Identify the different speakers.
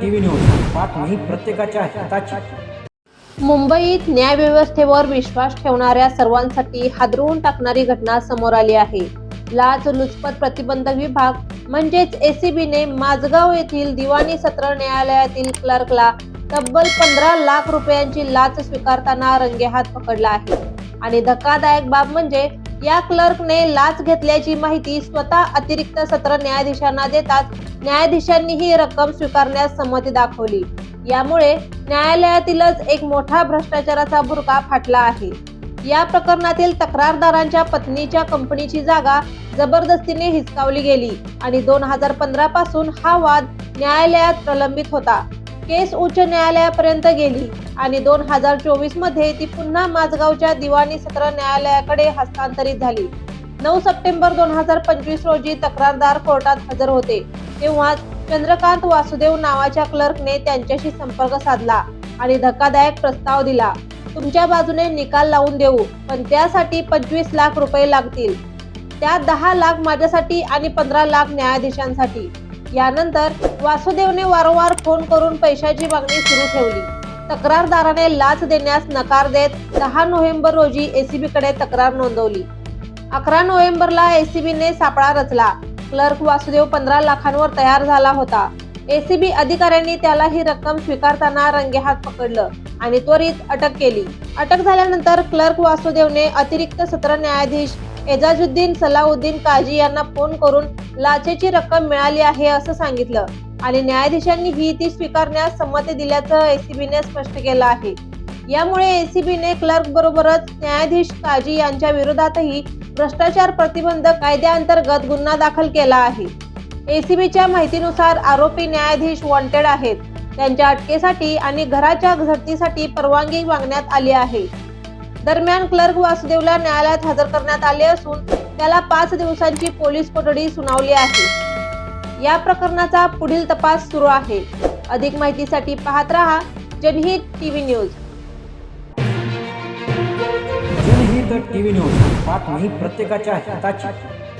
Speaker 1: TV news बातमी प्रत्येकाच्या हिताची
Speaker 2: मुंबईत न्यायव्यवस्थेवर विश्वास ठेवणाऱ्या सर्वांसाठी हादरवून टाकणारी घटना समोर आली आहे लाच लुचपत प्रतिबंधक विभाग म्हणजेच एसीबीने माझगाव येथील दिवाणी सत्र न्यायालयातील क्लर्कला तब्बल पंधरा लाख रुपयांची लाच स्वीकारताना रंगेहात पकडला आहे आणि धक्कादायक बाब म्हणजे या क्लर्कने लाच घेतल्याची माहिती स्वतः अतिरिक्त सत्र न्यायाधीशांना देताच न्यायाधीशांनी ही रक्कम स्वीकारण्यास संमती दाखवली यामुळे न्यायालयातीलच एक मोठा भ्रष्टाचाराचा बुरका फाटला आहे या प्रकरणातील तक्रारदारांच्या पत्नीच्या कंपनीची जागा जबरदस्तीने हिसकावली गेली आणि दोन हजार पंधरा पासून हा वाद न्यायालयात प्रलंबित होता केस उच्च न्यायालयापर्यंत गेली आणि दोन हजार चोवीस मध्ये ती पुन्हा माझगावच्या दिवाणी सत्र न्यायालयाकडे हस्तांतरित झाली नऊ सप्टेंबर दोन हजार पंचवीस रोजी तक्रारदार कोर्टात हजर होते तेव्हा चंद्रकांत वासुदेव नावाच्या क्लर्कने त्यांच्याशी संपर्क साधला आणि धक्कादायक प्रस्ताव दिला तुमच्या बाजूने निकाल लावून देऊ पण त्यासाठी पंचवीस लाख रुपये लागतील त्या दहा लाख माझ्यासाठी आणि पंधरा लाख न्यायाधीशांसाठी यानंतर वासुदेवने वारंवार फोन करून पैशाची मागणी सुरू ठेवली तक्रारदाराने लाच देण्यास नकार देत दहा नोव्हेंबर रोजी एसीबी कडे तक्रार नोंदवली अकरा नोव्हेंबरला एसीबीने सापळा रचला क्लर्क वासुदेव पंधरा लाखांवर तयार झाला होता एसीबी अधिकाऱ्यांनी त्याला ही रक्कम स्वीकारताना रंगेहात पकडलं आणि त्वरित अटक केली अटक झाल्यानंतर क्लर्क वासुदेवने अतिरिक्त सत्र न्यायाधीश एजाजुद्दीन सलाउद्दीन काजी यांना फोन करून लाचेची रक्कम मिळाली आहे असं सांगितलं आणि न्यायाधीशांनी ही ती स्वीकारण्यास संमती दिल्याचं एसीबीने स्पष्ट केलं आहे यामुळे एसीबीने क्लर्क बरोबरच न्यायाधीश काजी यांच्या विरोधातही भ्रष्टाचार प्रतिबंध कायद्याअंतर्गत गुन्हा दाखल केला आहे एसीबीच्या माहितीनुसार आरोपी न्यायाधीश वॉन्टेड आहेत त्यांच्या अटकेसाठी आणि घराच्या झडतीसाठी परवानगी मागण्यात आली आहे दरम्यान क्लर्क वासुदेवला न्यायालयात हजर करण्यात आले असून त्याला पाच दिवसांची पोलीस कोठडी सुनावली आहे या प्रकरणाचा पुढील तपास सुरू आहे अधिक माहितीसाठी पाहत रहा Janhit TV news Janhit TV news प्रत्येकाच्या हिताची